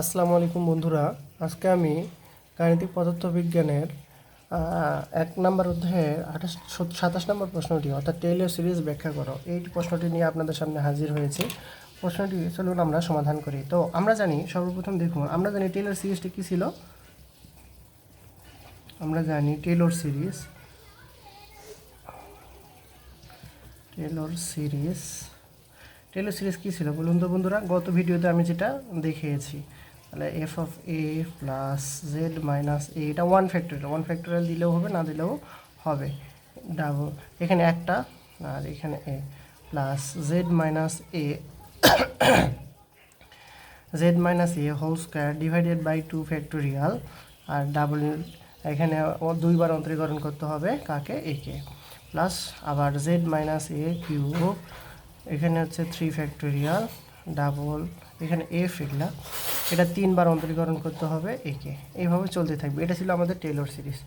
আসসালামু আলাইকুম বন্ধুরা। আজকে আমি গাণিতিক পদার্থবিজ্ঞানের এক নম্বর অধ্যায়ের আঠাশ, সাতাশ নম্বর প্রশ্নটি, অর্থাৎ টেইলর সিরিজ ব্যাখ্যা করো। এই প্রশ্নটি নিয়ে আপনাদের সামনে হাজির হয়েছে। প্রশ্নটি চলুন আমরা সমাধান করি। তো আমরা জানি, সর্বপ্রথম দেখুন, আমরা জানি টেইলর সিরিজটি কী ছিল? আমরা জানি Taylor series Taylor series Taylor series কী ছিল? বলুন তো বন্ধুরা, গত ভিডিওতে আমি যেটা দেখিয়েছি। তাহলে F of A plus Z minus A এটা ওয়ান ফ্যাক্টোরিয়াল ওয়ান ফ্যাক্টোরিয়াল দিলেও হবে, না দিলেও হবে। ডাবল, এখানে একটা, আর এখানে A plus Z minus A Z minus A whole square divided by two factorial R double এখানে দুইবার অন্তরীকরণ করতে হবে কাকে? একে প্লাস আবার জেড মাইনাস এ কিউব এখানে হচ্ছে থ্রি ফ্যাক্টোরিয়াল ডাবল এখানে এফ এগুলা এটা তিনবার অন্তরীকরণ করতে হবে একে। এইভাবে চলতে থাকবে। এটা ছিল আমাদের টেলর সিরিজ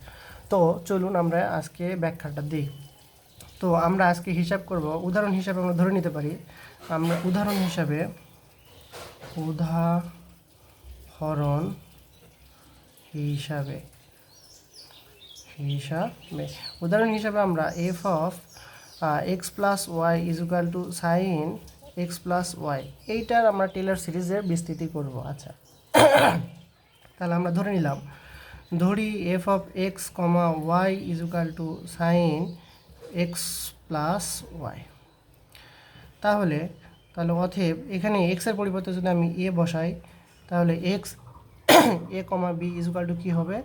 তো চলুন আমরা আজকে ব্যাখ্যাটা দিই। তো আমরা আজকে হিসাব করব। উদাহরণ হিসাবে আমরা ধরে নিতে পারি। আমরা উদাহরণ হিসাবে উদাহরণ হিসাবে হিসাবে। উদাহরণ হিসাবে আমরা F of X plus Y is equal to sine X plus Y. এইটার আমরা টেলার সিরিজের বিস্তৃতি করব। আচ্ছা। তাহলে আমরা ধরে নিলাম। ধরি F of X comma Y is equal to sine X plus Y. তাহলে তাহলে অথেব এখানে এক্সের পরিবর্তে যদি আমি এ বসাই, তাহলে X, A comma B is equal to কী হবে?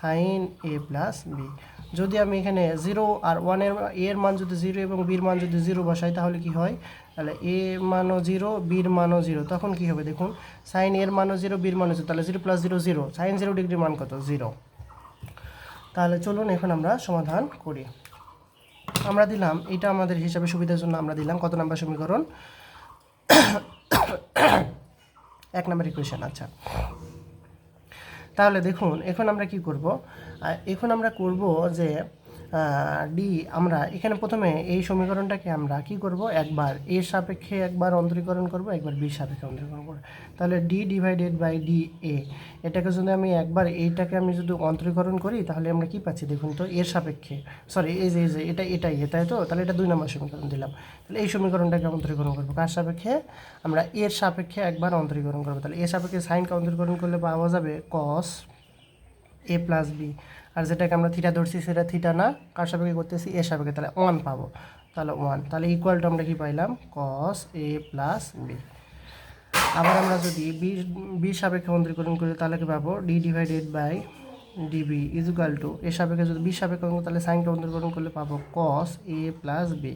Sine A plus B. যদি আমি এখানে জিরো আর ওয়ানের এর মান যদি জিরো এবং বির মান যদি জিরো বসাই, তাহলে কি হয়? তাহলে এ মানও জিরো বির মানও জিরো তখন কি হবে দেখুন সাইন এর মানও জিরো বির মানও জিরো তাহলে zero plus zero zero sine zero degree মান কত? জিরো তাহলে চলুন এখন আমরা সমাধান করি। আমরা দিলাম, এটা আমাদের হিসাবে সুবিধার জন্য আমরা দিলাম। কত নাম্বার সমীকরণ? এক নম্বর ইকুয়েশন আচ্ছা। তাহলে দেখুন এখন আমরা কি করব? এখন আমরা করব যে ডি, আমরা এখানে প্রথমে এই সমীকরণটাকে আমরা কি করব? একবার এর সাপেক্ষে একবার অন্তরীকরণ করব, একবার বি সাপেক্ষে অন্তরীকরণ করব। তাহলে D divided by D A, এটাকে যদি আমি একবার এইটাকে আমি যদি অন্তরীকরণ করি, তাহলে আমরা কি পাচ্ছি দেখুন তো, এর সাপেক্ষে। সরি এই যে এই যে, এটা, এটাই, এ, তাই তো? তাহলে এটা দুই নম্বর সমীকরণ দিলাম। তাহলে এই সমীকরণটাকে অন্তরীকরণ করব কার সাপেক্ষে? আমরা এর সাপেক্ষে একবার অন্তরীকরণ করব। তাহলে এর সাপেক্ষে সাইনকে অন্তরীকরণ করলে পাওয়া যাবে কস এ প্লাস বি আর যেটাকে আমরা থিটা ধরছি সেটা থিটা না। কার সাপেক্ষে করতেছি? এর সাপেক্ষে। তাহলে ওয়ান পাবো। তাহলে ওয়ান তাহলে ইকুয়ালটা আমরা কি পাইলাম? কস এ প্লাস বি আবার আমরা যদি বি বি সাপেক্ষে অন্তরীকরণ করি, তাহলে কি পাবো? D divided by DB is equal to এর সাপেক্ষে যদি বি সাপেক্ষে তাহলে সাইনকে অন্তরীকরণ করলে পাবো কস এ প্লাস বি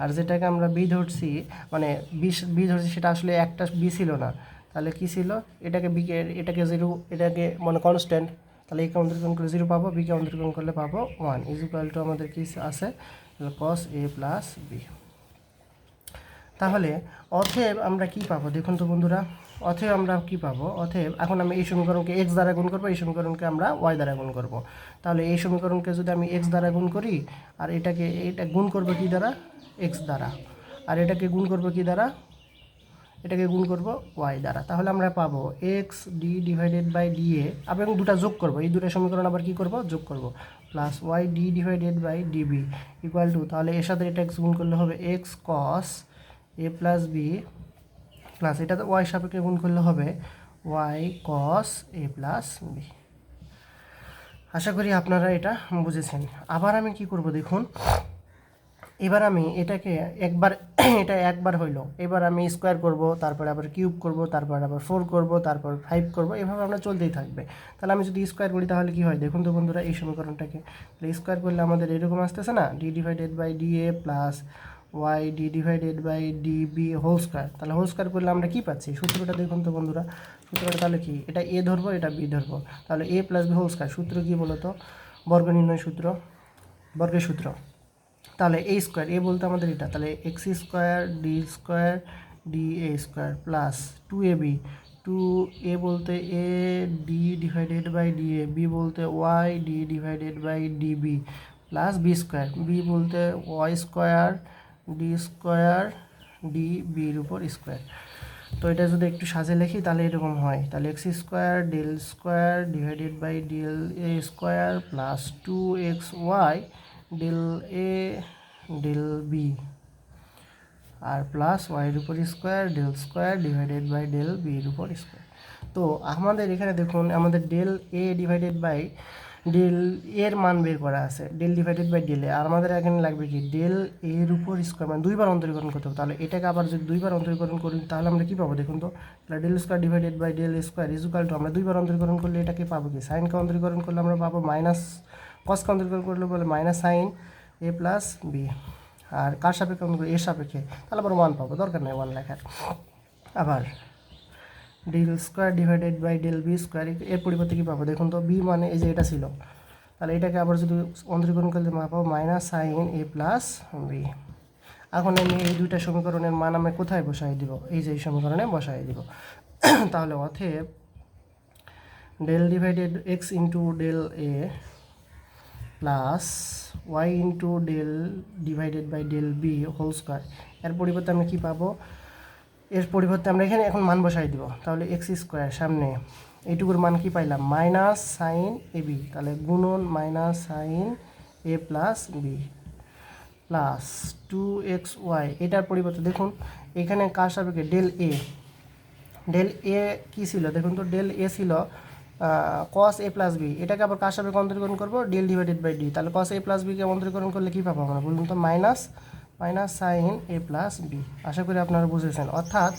আর যেটাকে আমরা বি ধরছি মানে বি বি ধরছি, সেটা আসলে একটা বি ছিল না। তাহলে কি ছিল? এটাকে বিকে এটাকে জিরো এটাকে মানে কনস্ট্যান্ট তাহলে একে অন্তরীকরণ করলে জিরো পাবো বিকে অন্তরীকরণ করলে পাবো ওয়ান ইজ ইকুয়াল টু আমাদের কি আছে? কস এ প্লাস বি তাহলে অথেব আমরা কি পাবো? দেখুন তো বন্ধুরা অথেব আমরা কি পাবো? অথেব এখন আমি এই সমীকরণকে এক্স দ্বারা গুণ করব, এই সমীকরণকে আমরা ওয়াই দ্বারা গুণ করব। তাহলে এই সমীকরণকে যদি আমি এক্স দ্বারা গুণ করি, আর এটাকে, এটা গুণ করব কি দ্বারা? এক্স দ্বারা। আর এটাকে গুণ করব কি দ্বারা? এটাকে গুণ করব ওয়াই দ্বারা। তাহলে আমরা পাবো X D divided by D A এবং দুটা যোগ করব। এই দুটো সমীকরণ আবার কি করব? যোগ করব। Plus Y D divided by DB equal to তাহলে এর সাথে এটা এক্স গুণ করলে হবে X cos A plus B plus এটা ওয়াই সাপেক্ষে গুণ করলে হবে Y cos A plus B আশা করি আপনারা এটা বুঝেছেন। আবার আমি কি করব দেখুন? এবার আমি এটাকে একবার, এটা একবার হইল। এবার আমি স্কোয়ার করব, তারপর আবার কিউব করব, তারপর আবার ফোর করব, তারপর ফাইভ করব, এভাবে আমরা চলতেই থাকবে। তাহলে আমি যদি স্কোয়ার করি তাহলে কী হয়? দেখুন তো বন্ধুরা এই সমীকরণটাকে। তাহলে স্কোয়ার করলে আমাদের এরকম আসতেছে না? D divided by D A plus Y D divided by D B whole square তাহলে হোল স্কোয়ার করলে আমরা কী পাচ্ছি? সূত্রটা দেখুন তো বন্ধুরা। সূত্রটা তাহলে কি? এটা এ ধরবো, এটা বি ধরবো। তাহলে A plus B whole square সূত্র কী বলো তো বর্গ নির্ণয় সূত্র। বর্গের সূত্র। তাহলে এ স্কোয়ার এ বলতে আমাদের এটা, তাহলে X square D square D A square plus two A B two A বলতে A D divided by D A B বলতে Y D divided by D B plus B square B বলতে Y square D square D বির উপর square তো এটা যদি একটু সাজে লিখি, তাহলে এরকম হয়। তাহলে X square del square divided by del A square plus two X Y del A del B R plus ওয়াইয়ের উপর square del square divided by del বির উপর স্কোয়ার তো আমাদের এখানে দেখুন, আমাদের del A divided by del এর মান বের করা আছে। Del divided by del A আর আমাদের এখানে লাগবে কি? ডেল এর উপর স্কোয়ার মানে দুইবার অন্তরীকরণ করতে হবে। তাহলে এটাকে আবার যদি দুইবার অন্তরীকরণ করি, তাহলে আমরা কি পাবো দেখুন তো? তাহলে del square divided by del square is equal to আমরা দুইবার অন্তরীকরণ করলে এটাকে পাবো কি? সাইনকে অন্তরীকরণ করলে আমরা পাবো মাইনাস কসকে অন্তরীকরণ করলে বলে minus sine A plus B আর কার সাপেক্ষে এর সাপেক্ষে। তাহলে আবার ওয়ান পাবো। দরকার নেই ওয়ান লেখার। আবার del square divided by del B square এর পরিবর্তে কী পাবো? দেখুন তো বি মানে এই যে এটা ছিল। তাহলে এটাকে আবার যদি অন্তরীকরণ করলে পাবো minus sine A plus B এখন আমি এই দুইটা সমীকরণের মান আমি কোথায় বসাই দিব? এই যে এই সমীকরণে বসাই দিব। তাহলে অথেব del divided X into del A plus Y into del divided by del B whole square এর পরিবর্তে আমরা কী পাবো? এর পরিবর্তে আমরা এখানে এখন মান বসাই দিব। তাহলে এক্স স্কোয়ার সামনে এইটুকুর মান কি পাইলাম? মাইনাস সাইন এ বি তাহলে গুণন minus sine A plus B plus two X Y এটার পরিবর্তে দেখুন, এখানে কার সাপেক্ষে? ডেল এ ডেল এ কী ছিল? দেখুন তো ডেল এ ছিল কস এ প্লাস বি এটাকে আবার কার সাপেক্ষে অন্তরীকরণ করব? ডেল ডিভাইডেড বাই ডি তাহলে কস এ প্লাস বিকে অন্তরীকরণ করলে কী পাবো আমরা? বলুন তো minus minus sine A plus B আশা করি আপনারা বুঝেছেন। অর্থাৎ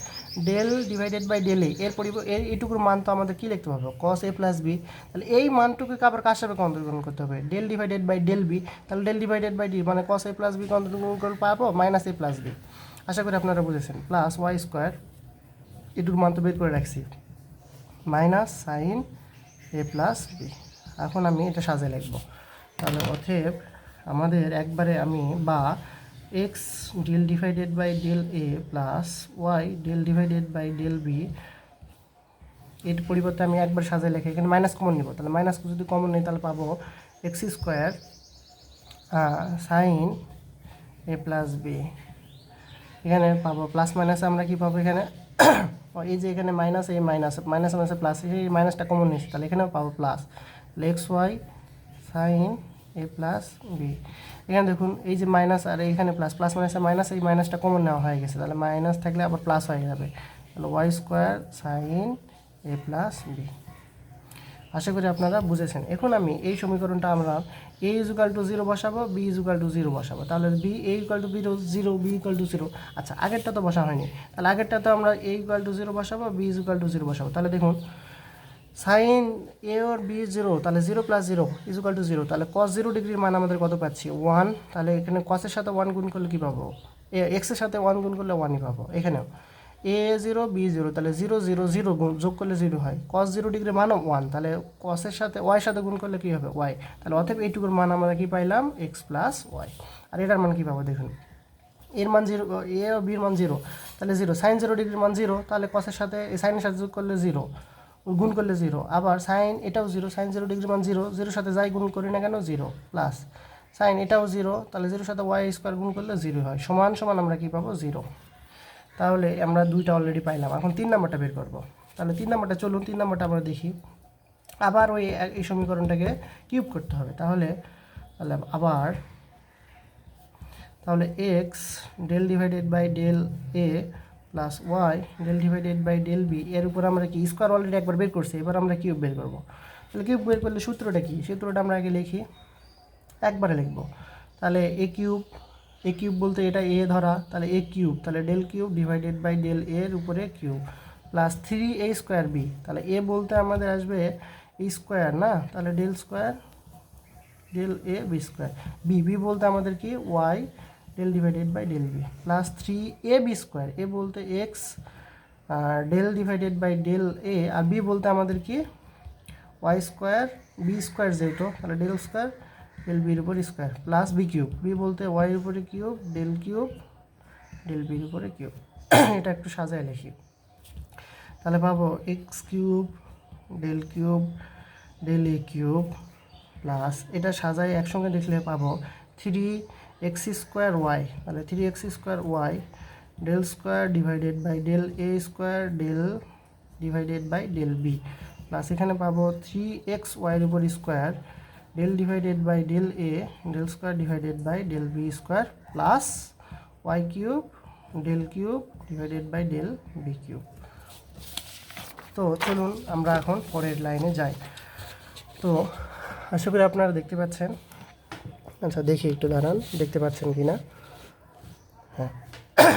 del divided by del A, এর পরিব এইটুকুর মান তো আমাদের কী লিখতে হবে? কস এ প্লাস বি তাহলে এই মানটুকুকে আবার কার সাপেক্ষে অন্তরীকরণ করতে হবে? Del divided by del B তাহলে ডেল ডিভাইডেড বাই ডি মানে কস এ প্লাস বিকে অন্তরীকরণ করে পাবো মাইনাস এ প্লাস বি আশা করি আপনারা বুঝেছেন। প্লাস ওয়াই স্কোয়ার এটুকু মান তো বের করে রাখছি। Minus sine A plus B এখন আমি এটা সাজে লিখব। তাহলে অথেব আমাদের একবারে আমি বা X del divided by del A plus Y del divided by del B এর পরিবর্তে আমি একবার সাজে লেখে এখানে মাইনাস কমন নিব। তাহলে মাইনাস যদি কমন নেই, তাহলে পাবো X square sine A plus B এখানে পাবো প্লাস মাইনাসে আমরা কি পাবো এখানে? এই যে এখানে মাইনাস এই মাইনাস মাইনাস মাইনাসে প্লাস এই মাইনাসটা কমন নিচ্ছি তাহলে এখানেও পাবো plus X Y sine A plus B এখানে দেখুন, এই যে মাইনাস আর এইখানে প্লাস প্লাস মাইনাসে মাইনাস এই মাইনাসটা কমন নেওয়া হয়ে গেছে, তাহলে মাইনাস থাকলে আবার প্লাস হয়ে যাবে। তাহলে Y square sine A plus B আশা করি আপনারা বুঝেছেন। এখন আমি এই সমীকরণটা আমরা A is equal to zero বসাবো B is equal to zero বসাবো। তাহলে B A equal to বিরো zero B equal to zero আচ্ছা আগেরটা তো বসা হয়নি। তাহলে আগেরটা তো আমরা এ ইকুয়াল টু জিরো বসাবো B is equal to zero বসাবো। তাহলে দেখুন sine A or B zero তাহলে zero plus zero is equal to zero তাহলে কস জিরো ডিগ্রির মান আমাদের কত পাচ্ছি? ওয়ান তাহলে এখানে কসের সাথে ওয়ান গুণ করলে কী পাবো? এ এক্সের সাথে ওয়ান গুণ করলে ওয়ানই পাবো। এখানেও। এ জিরো বি জিরো তাহলে জিরো জিরো জিরো গুণ যোগ করলে জিরো হয়। কস জিরো ডিগ্রি মানও ওয়ান তাহলে কসের সাথে ওয়াই সাথে গুণ করলে কী হবে? ওয়াই তাহলে অতএব এইটুকুর মান আমরা কী পাইলাম? এক্স প্লাস ওয়াই আর এটার মান কী পাবো দেখুন? এর মান জিরো এ ও বির মান জিরো তাহলে জিরো সাইন জিরো ডিগ্রির মান জিরো তাহলে কসের সাথে সাইনের সাথে যোগ করলে জিরো গুণ করলে জিরো আবার সাইন এটাও জিরো সাইন জিরো ডিগ্রির মান জিরো জিরোর সাথে যাই গুণ করি না কেন? জিরো প্লাস সাইন এটাও জিরো তাহলে জিরোর সাথে ওয়াই স্কোয়ার গুণ করলে জিরো হয়। সমান সমান আমরা কী পাবো? জিরো তাহলে আমরা দুইটা অলরেডি পাইলাম। এখন তিন নাম্বারটা বের করব। তাহলে তিন নাম্বারটা চলুন, তিন নাম্বারটা আমরা দেখি। আবার ওই এই সমীকরণটাকে কিউব করতে হবে। তাহলে তাহলে আবার, তাহলে X del divided by del A plus Y del divided by del B এর উপর আমরা কি স্কোয়ার অলরেডি একবার বের করছি, এবার আমরা কিউব বের করব। তাহলে কিউব বের করলে সূত্রটা কি? সূত্রটা আমরা আগে লিখি, একবারে লিখব। তাহলে এ কিউব এ কিউব বলতে এটা এ ধরা, তাহলে এ কিউব তাহলে del cube divided by del এর উপরে cube plus three A square B তাহলে এ বলতে আমাদের আসবে স্কোয়ার না? তাহলে del square del A B square B B বলতে আমাদের কি? Y del divided by del B plus three A B square A বলতে X del divided by del A R B বলতে আমাদের কি? ওয়াই স্কোয়ার বি স্কোয়ার যেহেতু, তাহলে del square del বির উপরে square plus B cube B বলতে ওয়াইয়ের উপরে কিউব ডেল কিউব ডেল বির উপরে কিউব এটা একটু সাজায় লিখি। তাহলে পাবো X cube del cube del A cube plus এটা সাজাই একসঙ্গে দেখলে পাবো থ্রি এক্স স্কোয়ার ওয়াই তাহলে three X square Y del square divided by del A square del divided by del B plus এখানে পাবো থ্রি এক্স ওয়াইয়ের উপর square del divided by del A del square divided by del B square plus Y cube del cube divided by del B cube তো চলুন আমরা এখন পরের লাইনে যাই। তো আশা করি আপনারা দেখতে পাচ্ছেন। আচ্ছা দেখি একটু দাঁড়ান, দেখতে পাচ্ছেন কি না হ্যাঁ।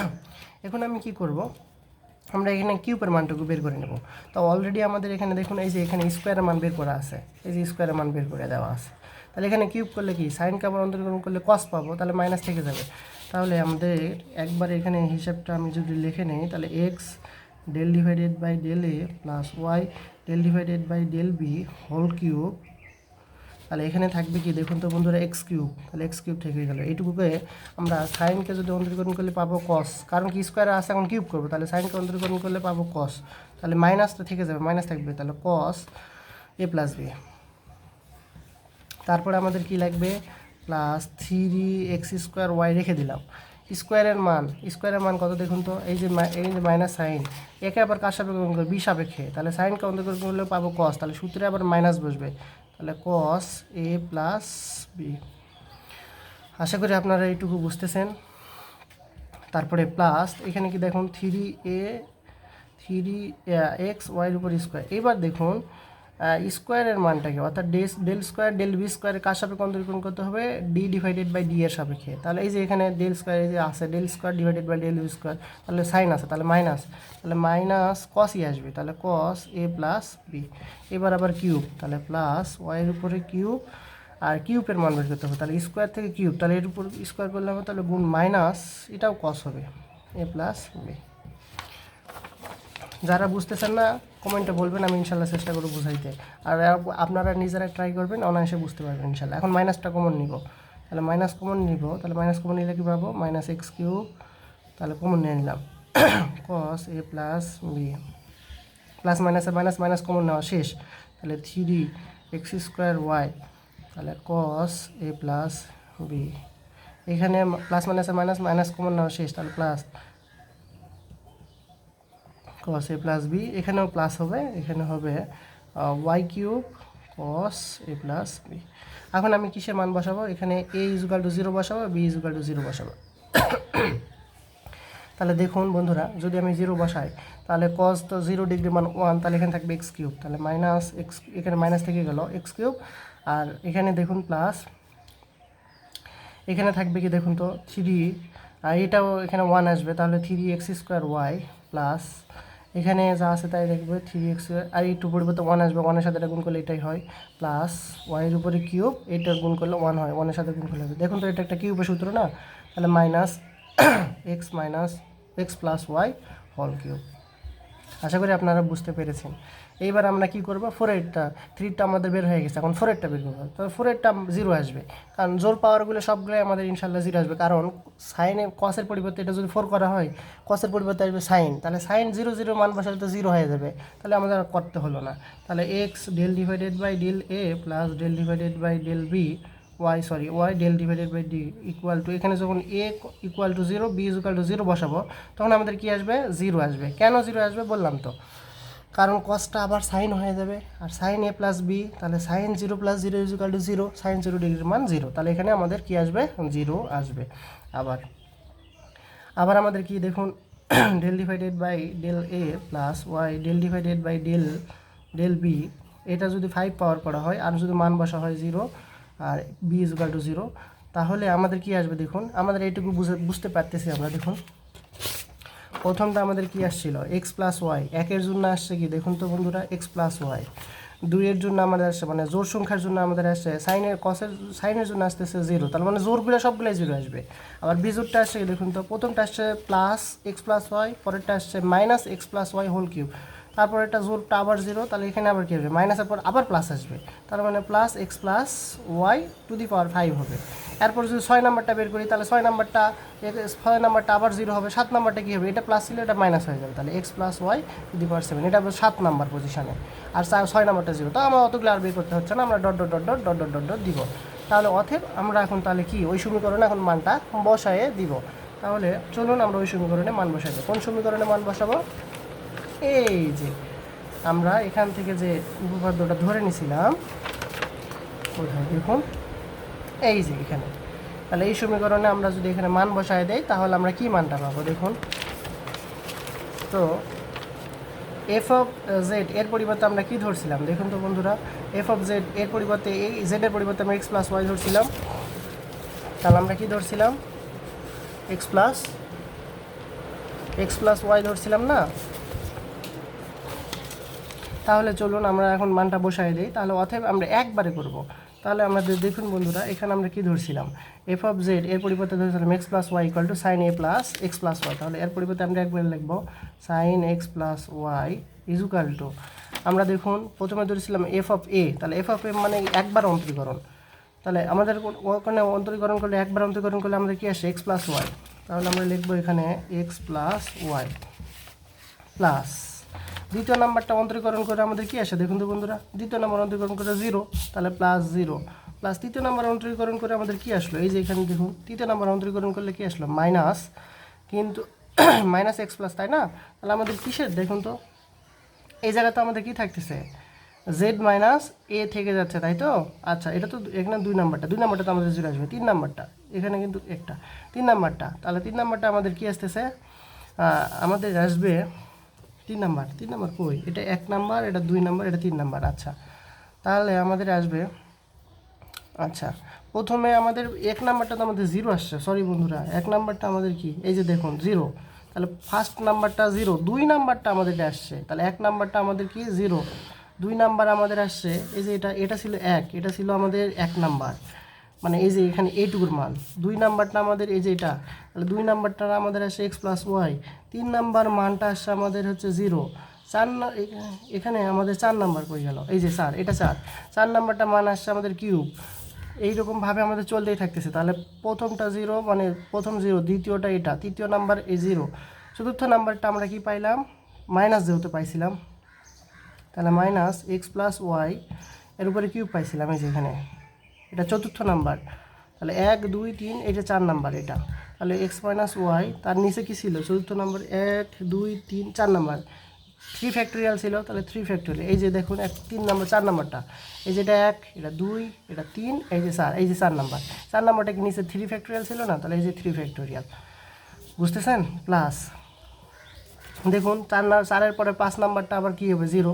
এখন আমি কি করব? আমরা এখানে কিউবের মানটুকু বের করে নেব। তো অলরেডি আমাদের এখানে দেখুন, এই যে এখানে স্কোয়ারের মান বের করা আছে। এই যে স্কোয়ারের মান বের করে দেওয়া আছে। তাহলে এখানে কিউব করলে কি? সাইন কাবার অন্তর্গ্রহণ করলে কস পাবো, তাহলে মাইনাস থেকে যাবে। তাহলে আমাদের একবার এখানে হিসাবটা আমি যদি লিখে নিই, তাহলে X del divided by del A plus Y del divided by del B whole cube তাহলে এখানে থাকবে কি? দেখুন তো বন্ধুরা এক্স কিউব তাহলে এক্স কিউব থেকে গেল। এইটুকুকে আমরা সাইনকে যদি অন্তরীকরণ করলে পাবো কস কারণ কি স্কোয়ারে আছে? এখন কিউব করব। তাহলে সাইনকে অন্তরীকরণ করলে পাবো কস তাহলে মাইনাসটা থেকে যাবে। মাইনাস থাকবে। তাহলে কস এ প্লাস বি তারপরে আমাদের কি লাগবে? Plus three X square Y রেখে দিলাম। স্কোয়ারের মান স্কোয়ারের মান কত দেখুন তো? এই যে এই যে মাইনাস সাইন একে আবার কার সাপেক্ষে? বি সাপেক্ষে। তাহলে সাইনকে অন্তর্গত করলে পাবো কস তাহলে সূত্রে আবার মাইনাস বসবে। তাহলে কস এ প্লাস বি আশা করি আপনারা এইটুকু বুঝতেছেন। তারপরে প্লাস এখানে কি দেখুন থ্রি এ থ্রি এক্স ওয়াইয়ের উপর স্কোয়ার এবার দেখুন স্কোয়ারের মানটাকে, অর্থাৎ ডে ডেল স্কোয়ার ডেল বি স্কোয়ারের কার সাপেক্ষে অন্তরীকরণ করতে হবে? ডি ডিভাইডেড বাই ডি এর সাপেক্ষে। তাহলে এই যে এখানে ডেল স্কোয়ার এই যে আছে del square divided by del B square তাহলে সাইন আছে, তাহলে মাইনাস তাহলে মাইনাস কসই আসবে, তাহলে কস এ প্লাস বি এবার আবার কিউব তাহলে প্লাস ওয়াইয়ের উপরে কিউব আর কিউবের মান বের করতে হবে, তাহলে স্কোয়ার থেকে কিউব তাহলে এর উপর স্কোয়ার করলে হবে, তাহলে গুণ মাইনাস এটাও কস হবে এ প্লাস বি যারা বুঝতেছেন না কমেন্টে বলবেন, আমি ইনশাল্লাহ চেষ্টা করব বুঝাইতে। আর আপনারা নিজেরা ট্রাই করবেন অনায়াসে বুঝতে পারবেন ইনশাল্লাহ। এখন মাইনাসটা কমন নিব। তাহলে মাইনাস কমন নিব। তাহলে মাইনাস কমন নিলে কী পাবো? মাইনাস এক্স কিউব তাহলে কমন নিয়ে নিলাম। Cos a plus b plus মাইনাসে মাইনাস মাইনাস কমন নেওয়া শেষ। তাহলে থ্রি এক্স স্কোয়ার ওয়াই তাহলে কস এ প্লাস বি এখানে প্লাস মাইনাসে মাইনাস মাইনাস কমন নেওয়া শেষ। তাহলে plus cos a plus b এখানেও প্লাস হবে, এখানে হবে y cube cos a plus b এখন আমি কিসের মান বসাবো? এখানে এ ইজুকাল টু জিরো বসাবো বি ইজুকাল টু জিরো বসাবো। তাহলে দেখুন বন্ধুরা, যদি আমি জিরো বসাই, তাহলে কস তো জিরো ডিগ্রি মান ওয়ান তাহলে এখানে থাকবে এক্স কিউব তাহলে মাইনাস এক্স এখানে মাইনাস থেকে গেল এক্স কিউব আর এখানে দেখুন প্লাস এখানে থাকবে কি দেখুন তো থ্রি আর এটাও এখানে ওয়ান আসবে, তাহলে three x square y plus এখানে যা আছে তাই দেখবে থ্রি এক্স আর একটু পরিবর্তে ওয়ান আসবে ওয়ানের সাথে এটা গুণ করলে এটাই হয় প্লাস ওয়াইয়ের উপরে কিউব এইটা গুণ করলে ওয়ান হয় ওয়ানের সাথে গুণ করলে হবে। দেখুন তো এটা একটা কিউবের সূত্র না? তাহলে minus x minus x plus y হল কিউব আশা করি আপনারা বুঝতে পেরেছেন। এইবার আমরা কি করব? ফোর এইটটা থ্রিটা আমাদের বের হয়ে গেছে। এখন ফোর এইটটা বের করব। তো ফোর এইটটা জিরো আসবে। কারণ জোর পাওয়ারগুলো সবগুলোই আমাদের ইনশাল্লাহ জিরো আসবে। কারণ সাইনে কসের পরিবর্তে এটা যদি ফোর করা হয় কসের পরিবর্তে আসবে সাইন তাহলে সাইন জিরো জিরো মান বসালে তো জিরো হয়ে যাবে। তাহলে আমাদের করতে হলো না। তাহলে x del divided by del a plus del divided by del b y sorry y del divided by d equal to এখানে যখন a equal to zero b equal to zero বসাবো, তখন আমাদের কি আসবে? জিরো আসবে। কেন জিরো আসবে? বললাম তো। কারণ কসটা আবার সাইন হয়ে যাবে। আর সাইন এ প্লাস বি তাহলে sine zero plus zero equal to zero sine zero ডিগ্রির মান জিরো তাহলে এখানে আমাদের কি আসবে? জিরো আসবে। আবার আবার আমাদের কি দেখুন del divided by del a plus y del divided by del del b এটা যদি ফাইভ পাওয়ার করা হয়, আর যদি মান বসা হয় জিরো আর বি ইজ টু জিরো তাহলে আমাদের কি আসবে দেখুন? আমাদের এইটুকু বুঝে, বুঝতে পারতেছি আমরা, দেখুন। প্রথমটা আমাদের কি আসছিল? এক্স প্লাস ওয়াই একের জন্য আসছে কি? দেখুন তো বন্ধুরা এক্স প্লাস ওয়াই দুইয়ের জন্য আমাদের আসছে মানে জোর সংখ্যার জন্য আমাদের আসছে সাইনের কসের সাইনের জন্য আসতেছে জিরো তার মানে জোরগুলো সবগুলোই জিরো আসবে। আবার বিজোরটা আসছে দেখুন তো, প্রথমটা আসছে প্লাস এক্স প্লাস ওয়াই পরেরটা আসছে minus x plus y whole cube তারপর এটা জোরটা আবার জিরো তাহলে এখানে আবার কী হবে মাইনাসের পর আবার প্লাস আসবে। তার মানে plus x plus y to the power five হবে। এরপর যদি ছয় নাম্বারটা বের করি, তাহলে ছয় নাম্বারটা ছয় নাম্বারটা আবার জিরো হবে, সাত নাম্বারটা কী হবে? এটা প্লাস ছিল, এটা মাইনাস হয়ে যাবে। তাহলে x plus y the power seven এটা সাত নাম্বার পজিশনে আর ছয় নাম্বারটা জিরো তো আমরা অতগুলো আর বের করতে হচ্ছে না, আমরা dot dot dot dot dot dot dot dot দিব। তাহলে অথেব আমরা এখন তাহলে কি? ওই সমীকরণে এখন মানটা বসায়ে দিব। তাহলে চলুন আমরা ওই সমীকরণে মান বসাই দিই। কোন সমীকরণে মান বসাবো? এই যে, আমরা এখান থেকে যে উপপাদ্যটা ধরে নিছিলাম, কোথায়? দেখুন। এই যে এখানে। তাহলে এই সমীকরণে আমরা যদি এখানে মান বসায় দেই, তাহলে আমরা কি মানটা পাবো দেখুন? তো এফ অফ জেড এর পরিবর্তে আমরা কি ধরছিলাম? দেখুন তো বন্ধুরা এফ অফ জেড এর পরিবর্তে এই জেডের পরিবর্তে আমরা এক্স প্লাস ওয়াই ধরছিলাম। তাহলে আমরা কি ধরছিলাম? X plus x plus y ধরছিলাম না? তাহলে চলুন আমরা এখন মানটা বসাই দিই। তাহলে অতএব আমরা একবারে করব। তাহলে আমরা দে- দেখুন বন্ধুরা, এখানে আমরা কি ধরছিলাম? এফ অফ জেড এর পরিবর্তে ধরেছিলাম x plus y equal to sine a plus x plus y তাহলে এর পরিবর্তে আমরা একবার লিখব sine x plus y equal to আমরা দেখুন, প্রথমে ধরেছিলাম এফ অফ এ তাহলে এফ অফ এ মানে একবার অন্তরীকরণ। তাহলে আমাদের ওখানে অন্তরীকরণ করলে একবার অন্তরীকরণ করলে আমাদের কী আসে? এক্স প্লাস ওয়াই তাহলে আমরা লিখব এখানে এক্স প্লাস ওয়াই প্লাস দ্বিতীয় নাম্বারটা অন্তরীকরণ করে আমাদের কি আসে? দেখুন তো বন্ধুরা, দ্বিতীয় নাম্বার অন্তরীকরণ করে জিরো তাহলে প্লাস জিরো প্লাস তৃতীয় নাম্বার অন্তরীকরণ করে আমাদের কী আসলো? এই যে এখানে দেখুন, তৃতীয় নাম্বার অন্তরীকরণ করলে কী আসলো? মাইনাস কিন্তু মাইনাস এক্স প্লাস তাই না? তাহলে আমাদের কিসের? দেখুন তো, এই জায়গাতে আমাদের কী থাকতেছে? জেড মাইনাস এ থেকে যাচ্ছে, তাই তো? আচ্ছা এটা তো এখানে দুই নাম্বারটা দুই নাম্বারটা তো আমাদের জিরো আসবে, তিন নাম্বারটা, এখানে কিন্তু একটা, তিন নাম্বারটা। তাহলে তিন নাম্বারটা আমাদের কী আসতেছে? আমাদের আসবে তিন নাম্বার তিন নাম্বার কই? এটা এক নাম্বার, এটা দুই নাম্বার, এটা তিন নাম্বার আচ্ছা। তাহলে আমাদের আসবে আচ্ছা। প্রথমে আমাদের এক নাম্বারটা তো আমাদের জিরো আসছে সরি বন্ধুরা, এক নাম্বারটা আমাদের কি? এই যে দেখুন জিরো তাহলে ফার্স্ট নাম্বারটা জিরো দুই নাম্বারটা আমাদের আসছে। তাহলে এক নাম্বারটা আমাদের কি? জিরো দুই নাম্বার আমাদের আসছে, এই যে এটা এটা ছিল এক, এটা ছিল আমাদের এক নাম্বার। মানে এই যে এখানে এইটুকুর মান। দুই নাম্বারটা আমাদের এই যে এটা। তাহলে দুই নাম্বারটা আমাদের আসছে এক্স প্লাস ওয়াই তিন নাম্বার মানটা আসছে আমাদের হচ্ছে জিরো চার এখানে- আমাদের চার নাম্বার কই গেল? এই যে চার, এটা চার। চার নাম্বারটা মান আসছে আমাদের কিউব। এইরকমভাবে আমাদের চলতেই থাকতেছে। তাহলে প্রথমটা জিরো মানে প্রথম জিরো দ্বিতীয়টা এটা। তৃতীয় নাম্বার এই জিরো চতুর্থ নাম্বারটা আমরা কি পাইলাম? মাইনাস যেহেতু পাইছিলাম। তাহলে মাইনাস এক্স প্লাস ওয়াই এর উপরে কিউব পাইছিলাম এই যে এখানে। এটা চতুর্থ নাম্বার। তাহলে এক, দুই, তিন এটা চার নাম্বার এটা। তাহলে এক্স মাইনাস ওয়াই তার নিচে কী ছিল? চতুর্থ নাম্বার এক, দুই, তিন, চার নাম্বার। থ্রি ফ্যাক্টোরিয়াল ছিল, তাহলে থ্রি ফ্যাক্টোরিয়াল এই যে দেখুন, এক, তিন নাম্বার, চার নাম্বারটা। এই যেটা এক, এটা দুই, এটা তিন, এই যে চার, এই যে চার নাম্বার। চার নাম্বারটা কি নিচে থ্রি ফ্যাক্টোরিয়াল ছিল না? তাহলে এই যে থ্রি ফ্যাক্টোরিয়াল বুঝতেছেন? প্লাস দেখুন, চার না, চারের পরে পাঁচ নাম্বারটা আবার কী হবে? জিরো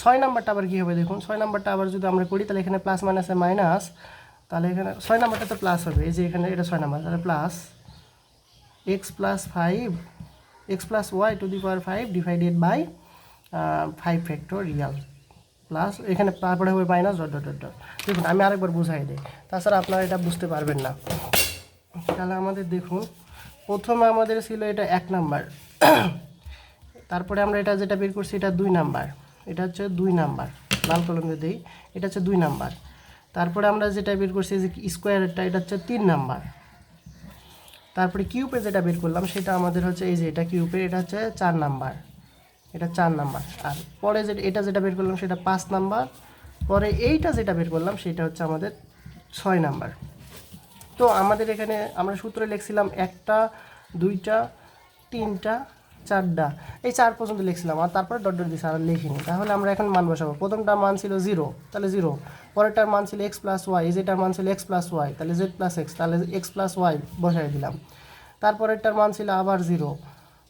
ছয় নাম্বারটা আবার কী হবে? দেখুন, ছয় নাম্বারটা আবার যদি আমরা করি, তাহলে এখানে প্লাস মাইনাসে মাইনাস তাহলে এখানে ছয় নাম্বারটা তো প্লাস হবে। এই যে এখানে এটা ছয় নাম্বার, তাহলে plus x plus five x plus y to the power five divided by five factorial plus এখানে তারপরে হবে মাইনাস ডট ডট ডট দেখুন, আমি আরেকবার বুঝাই দিই। তাছাড়া আপনারা এটা বুঝতে পারবেন না। তাহলে আমাদের দেখুন, প্রথমে আমাদের ছিল এটা এক নাম্বার। তারপরে আমরা এটা যেটা বের করছি, এটা দুই নাম্বার। এটা হচ্ছে দুই নাম্বার। লাল কলমে দিই। এটা হচ্ছে দুই নাম্বার। তারপরে আমরা যেটা বের করছি যে স্কোয়ারটা এটা হচ্ছে তিন নাম্বার। তারপরে কিউপে যেটা বের করলাম, সেটা আমাদের হচ্ছে এই যে এটা কিউপে এটা হচ্ছে চার নাম্বার। এটা চার নাম্বার। আর পরে যে এটা যেটা বের করলাম, সেটা পাঁচ নাম্বার। পরে এইটা যেটা বের করলাম, সেটা হচ্ছে আমাদের ছয় নাম্বার। তো আমাদের এখানে আমরা সূত্রে লিখছিলাম একটা, দুইটা, তিনটা চারটা এই চার পর্যন্ত লিখছিলাম আর তারপরে ডট ডট দিয়ে আর লিখিনি। তাহলে আমরা এখন মান বসাবো। প্রথমটা মান ছিল জিরো, তাহলে জিরো। পরেরটার মান ছিল এক্স প্লাস ওয়াই যেটার মান ছিল এক্স প্লাস ওয়াই, তাহলে জেড প্লাস এক্স, তাহলে এক্স প্লাস ওয়াই বসাই দিলাম। তারপরেরটার মান ছিল আবার জিরো।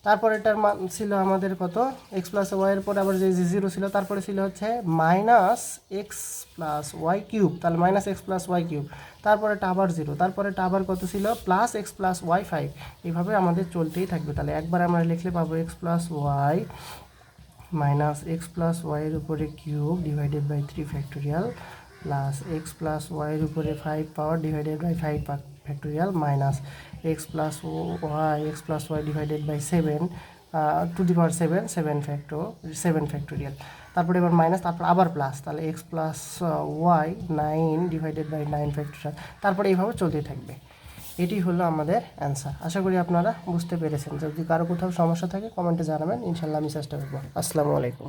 তারপরেরটার মান ছিল আমাদের কত? এক্স প্লাস ওয়াইয়ের পরে আবার যে জিরো ছিল, তারপরে ছিল হচ্ছে minus x plus y cube তাহলে minus x plus y cube তারপরে আবার জিরো তারপরে আবার কত ছিল? Plus x plus y five এইভাবে আমাদের চলতেই থাকবে। তাহলে একবার আমরা লিখলে পাবো x plus y minus x plus ওয়াইয়ের উপরে cube divided by three factorial plus x plus ওয়াইয়ের উপরে five power divided by five factorial minus x plus y x plus y divided by seven to the power seven seven facto seven factorial তারপরে এবার minus তারপর আবার plus তাহলে x plus y nine divided by nine factorial তারপরে এইভাবে চলতেই থাকবে। এটি হলো আমাদের অ্যান্সার আশা করি আপনারা বুঝতে পেরেছেন। যদি কারও কোথাও সমস্যা থাকে কমেন্টে জানাবেন। ইনশাল্লাহ আমি চেষ্টা করব। আসসালামু আলাইকুম।